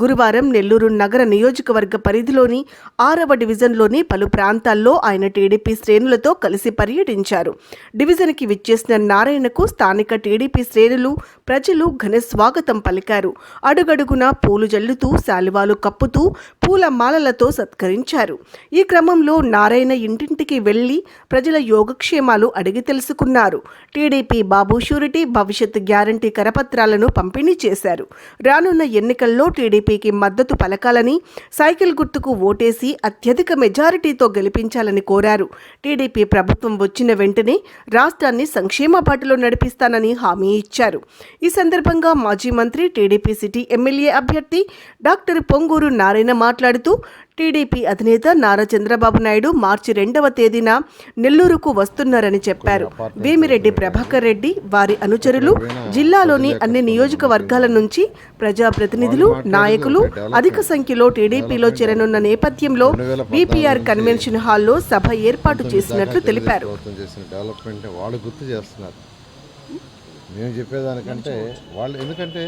గురువారం నెల్లూరు నగర నియోజకవర్గ పరిధిలోని ఆరవ డివిజన్లోని పలు ప్రాంతాల్లో ఆయన టీడీపీ శ్రేణులతో కలిసి పర్యటించారు. డివిజన్కి విచ్చేసిన నారాయణకు స్థానిక టీడీపీ శ్రేణులు ప్రజలు ఘన స్వాగతం పలికారు. అడుగడుగునా పూలు జల్లుతూ శాలువాలు కప్పుతూ పూల మాలలతో సత్కరించారు. ఈ క్రమంలో నారాయణ ఇంటింటికి వెళ్ళి ప్రజల యోగక్షేమాలు అడిగి తెలుసుకున్నారు. టీడీపీ బాబు షూరిటీ భవిష్యత్ గ్యారంటీ కరపత్రాలను పంపిణీ చేశారు. రానున్న ఎన్నికల్లో టీడీపీ టీడీపీకి మద్దతు పలకాలని సైకిల్ గుర్తుకు ఓటేసి అత్యధిక మెజారిటీతో గెలిపించాలని కోరారు. టీడీపీ ప్రభుత్వం వచ్చిన వెంటనే రాష్ట్రాన్ని సంక్షేమ బాటలో నడిపిస్తానని హామీ ఇచ్చారు. ఈ సందర్భంగా మాజీ మంత్రి టీడీపీ సిటీ ఎమ్మెల్యే అభ్యర్థి డాక్టర్ పొంగూరు నారాయణ మాట్లాడుతూ టీడీపీ అధినేత నారా చంద్రబాబు నాయుడు మార్చి రెండవ తేదీన నెల్లూరుకు వస్తున్నారని చెప్పారు. వేమిరెడ్డి ప్రభాకర్ రెడ్డి వారి అనుచరులు జిల్లాలోని అన్ని నియోజకవర్గాల నుంచి ప్రజాప్రతినిధులు నాయకులు అధిక సంఖ్యలో టీడీపీలో చేరనున్న నేపథ్యంలో బీపీఆర్ కన్వెన్షన్ హాల్లో సభ ఏర్పాటు చేసినట్లు తెలిపారు. మేము చెప్పేదానికంటే వాళ్ళు ఎందుకంటే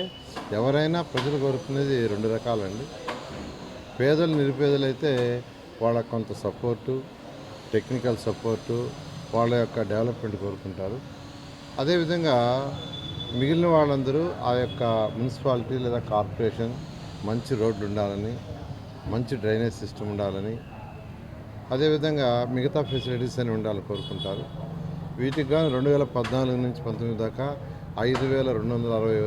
ఎవరైనా ప్రజలు కోరుకునేది రెండు రకాలండి. పేదలు నిరుపేదలైతే వాళ్ళకు కొంత సపోర్టు టెక్నికల్ సపోర్టు వాళ్ళ యొక్క డెవలప్మెంట్ కోరుకుంటారు. అదేవిధంగా మిగిలిన వాళ్ళందరూ ఆ యొక్క మున్సిపాలిటీ లేదా కార్పొరేషన్ మంచి రోడ్లు ఉండాలని మంచి డ్రైనేజ్ సిస్టమ్ ఉండాలని అదేవిధంగా మిగతా ఫెసిలిటీస్ అని ఉండాలని కోరుకుంటారు. వీటికి గాను రెండు వేల పద్నాలుగు నుంచి పంతొమ్మిది దాకా ఐదు వేల రెండు వందల అరవై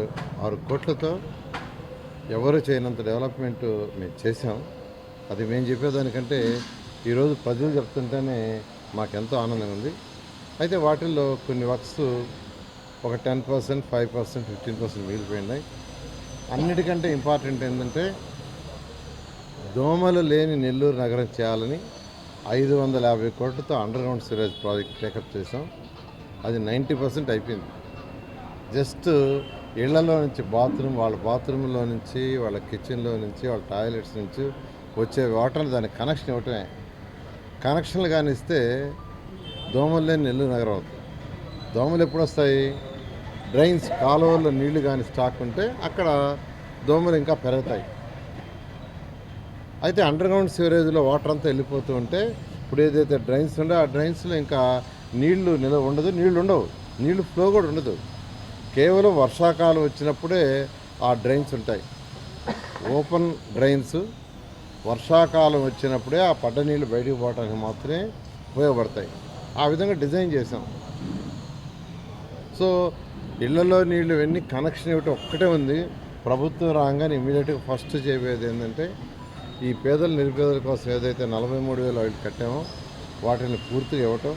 ఆరు కోట్లతో ఎవరు చేయనంత డెవలప్మెంట్ మేము చేసాం అది మేము చెప్పేదానికంటే ఈరోజు ప్రజలు చెప్తుంటేనే మాకెంతో ఆనందంగా ఉంది అయితే వాటిల్లో కొన్ని వర్క్స్ ఒక ten percent five percent fifteen percent మిగిలిపోయినాయి అన్నిటికంటే ఇంపార్టెంట్ ఏంటంటే దోమలు లేని నెల్లూరు నగరం చేయాలని ఐదు వందల యాభై కోట్లతో underground sewerage project take up చేసాం అది నైంటీ పర్సెంట్ అయిపోయింది. జస్ట్ ఇళ్ళలో నుంచి బాత్రూమ్ వాళ్ళ బాత్రూంలో నుంచి వాళ్ళ కిచెన్లో నుంచి వాళ్ళ టాయిలెట్స్ నుంచి వచ్చే వాటర్ దానికి కనెక్షన్ ఇవ్వటమే. కనెక్షన్లు కానీ ఇస్తే దోమలు లేని నెల్లూరు నగరం అవుతుంది. దోమలు ఎప్పుడు వస్తాయి? డ్రైన్స్ కాలువల్లో నీళ్ళు కానీ స్టాక్ ఉంటే అక్కడ దోమలు ఇంకా పెరుగుతాయి. అయితే అండర్ గ్రౌండ్ సివరేజ్లో వాటర్ అంతా వెళ్ళిపోతూ ఉంటే ఇప్పుడు ఏదైతే డ్రైన్స్ ఉందో ఆ డ్రైన్స్లో ఇంకా నీళ్ళు నిలవ ఉండదు నీళ్ళు ఉండవు. నీళ్ళు ఫ్లో కూడా ఉండదు. కేవలం వర్షాకాలం వచ్చినప్పుడే ఆ డ్రైన్స్ ఉంటాయి. Open drains. వర్షాకాలం వచ్చినప్పుడే ఆ పడ్డ నీళ్ళు బయటకు పోవడానికి మాత్రమే ఉపయోగపడతాయి. ఆ విధంగా డిజైన్ చేసాం సో ఇళ్ళలో నీళ్ళు ఎన్ని కనెక్షన్ ఇవ్వటం ఒక్కటే ఉంది. ప్రభుత్వం రాగానే ఇమీడియట్గా ఫస్ట్ చేయబోయేది ఏంటంటే ఈ పేదల నిరుపేదల కోసం ఏదైతే నలభై మూడు వేలు ఆయిల్ కట్టామో వాటిని పూర్తిగా ఇవ్వటం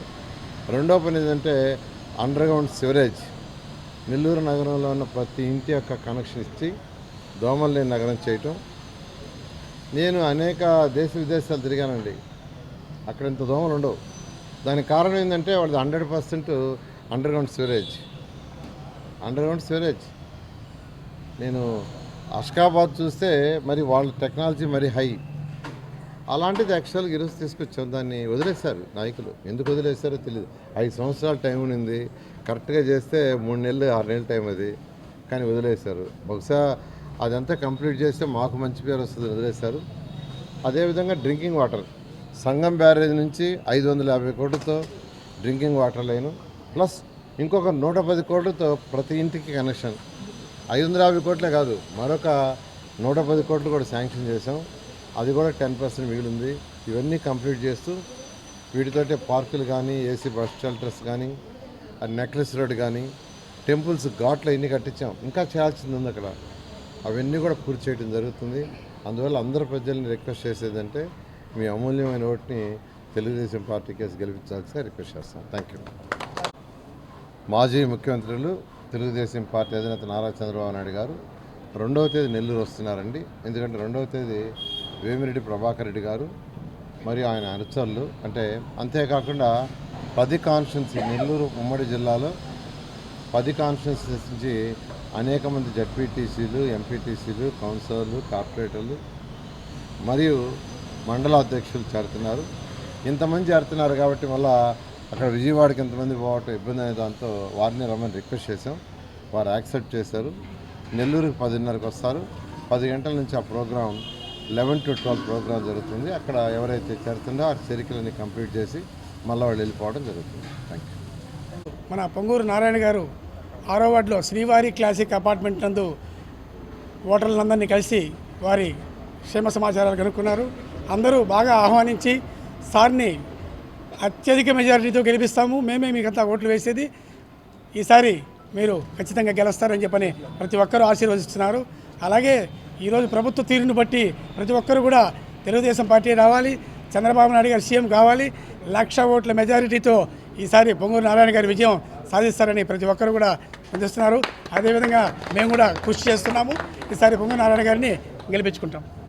రెండో పని ఏంటంటే అండర్ గ్రౌండ్ సివరేజ్. నెల్లూరు నగరంలో ఉన్న ప్రతి ఇంటి యొక్క కనెక్షన్ ఇచ్చి దోమలు లేని నగరం చేయటం. నేను అనేక దేశ విదేశాలు తిరిగానండి. అక్కడ ఇంత దోమలు ఉండవు. దానికి కారణం ఏంటంటే వాళ్ళది hundred percent underground sewerage underground sewerage నేను అష్కాబాద్ చూస్తే మరి వాళ్ళ టెక్నాలజీ మరి హై అలాంటిది యాక్చువల్గా ఈరోజు తీసుకొచ్చాం. దాన్ని వదిలేశారు నాయకులు. ఎందుకు వదిలేశారో తెలియదు ఐదు సంవత్సరాల టైం ఉంది కరెక్ట్గా చేస్తే మూడు నెలలు ఆరు నెలల టైం అది. కానీ వదిలేశారు. బహుశా అదంతా కంప్లీట్ చేస్తే మాకు మంచి పేరు వస్తుంది వదిలేశారు. అదేవిధంగా డ్రింకింగ్ వాటర్ సంగం బ్యారేజ్ నుంచి ఐదు వందల యాభై కోట్లతో డ్రింకింగ్ వాటర్ లైను ప్లస్ ఇంకొక నూట పది కోట్లతో ప్రతి ఇంటికి కనెక్షన్ ఐదు వందల యాభై కోట్లే కాదు మరొక నూట పది కోట్లు కూడా శాంక్షన్ చేసాం అది కూడా టెన్ పర్సెంట్ మిగిలింది. ఇవన్నీ కంప్లీట్ చేస్తూ వీటితోటే పార్కులు కానీ ఏసీ బస్ షెల్టర్స్ కానీ నెక్లెస్ రోడ్ కానీ టెంపుల్స్ ఘాట్లు అన్నీ కట్టించాం. ఇంకా చేయాల్సింది ఉంది అక్కడ. అవన్నీ కూడా పూర్తి చేయడం జరుగుతుంది. అందువల్ల అందరు ప్రజల్ని రిక్వెస్ట్ చేసేదంటే మీ అమూల్యమైన ఓటుని తెలుగుదేశం పార్టీ కేసు గెలిపించాల్సి రిక్వెస్ట్ చేస్తాం. Thank you. మాజీ ముఖ్యమంత్రులు తెలుగుదేశం పార్టీ అధినేత నారా చంద్రబాబు నాయుడు గారు రెండవ తేదీ నెల్లూరు వస్తున్నారండి. ఎందుకంటే రెండవ తేదీ వేమిరెడ్డి ప్రభాకర్ రెడ్డి గారు మరియు ఆయన అనుచరులు. అంటే అంతేకాకుండా పది కాన్స్టిట్యున్సీ నెల్లూరు ఉమ్మడి జిల్లాలో పది కాన్స్టిట్యున్సీస్ నుంచి అనేక మంది జడ్పీటీసీలు ఎంపీటీసీలు కౌన్సిలర్లు కార్పొరేటర్లు మరియు మండల అధ్యక్షులు చేరుతున్నారు. ఇంతమంది చేరుతున్నారు కాబట్టి మళ్ళా అక్కడ విజయవాడకి ఎంతమంది పోవటం ఇబ్బంది అనే దాంతో వారిని రమ్మని రిక్వెస్ట్ చేసాం వారు యాక్సెప్ట్ చేశారు. నెల్లూరుకి పదిన్నరకు వస్తారు. పది గంటల నుంచి ఆ program eleven to twelve program జరుగుతుంది. అక్కడ ఎవరైతే చేరుతుందో ఆ చేరికలన్నీ కంప్లీట్ చేసి మళ్ళీ వాళ్ళు వెళ్ళిపోవడం జరుగుతుంది. థ్యాంక్ యూ మన పొంగూరు నారాయణ గారు ఆరో వార్డులో శ్రీవారి క్లాసిక్ అపార్ట్మెంట్ నందు ఓటర్లందరినీ కలిసి వారి క్షేమ సమాచారాలు కనుక్కున్నారు. అందరూ బాగా ఆహ్వానించి సార్ని అత్యధిక మెజారిటీతో గెలిపిస్తాము. మేమే మీకంతా ఓట్లు వేసేది. ఈసారి మీరు ఖచ్చితంగా గెలుస్తారని చెప్పని ప్రతి ఒక్కరూ ఆశీర్వదిస్తున్నారు. అలాగే ఈరోజు ప్రభుత్వ తీరును బట్టి ప్రతి ఒక్కరు కూడా తెలుగుదేశం పార్టీ రావాలి చంద్రబాబు నాయుడు గారు సీఎం కావాలి లక్ష ఓట్ల మెజారిటీతో ఈసారి పొంగూరు నారాయణ గారి విజయం సాధిస్తారని ప్రతి ఒక్కరు కూడా అందిస్తున్నారు. అదేవిధంగా మేము కూడా కృషి చేస్తున్నాము. ఈసారి పొంగూరు నారాయణ గారిని గెలిపించుకుంటాం.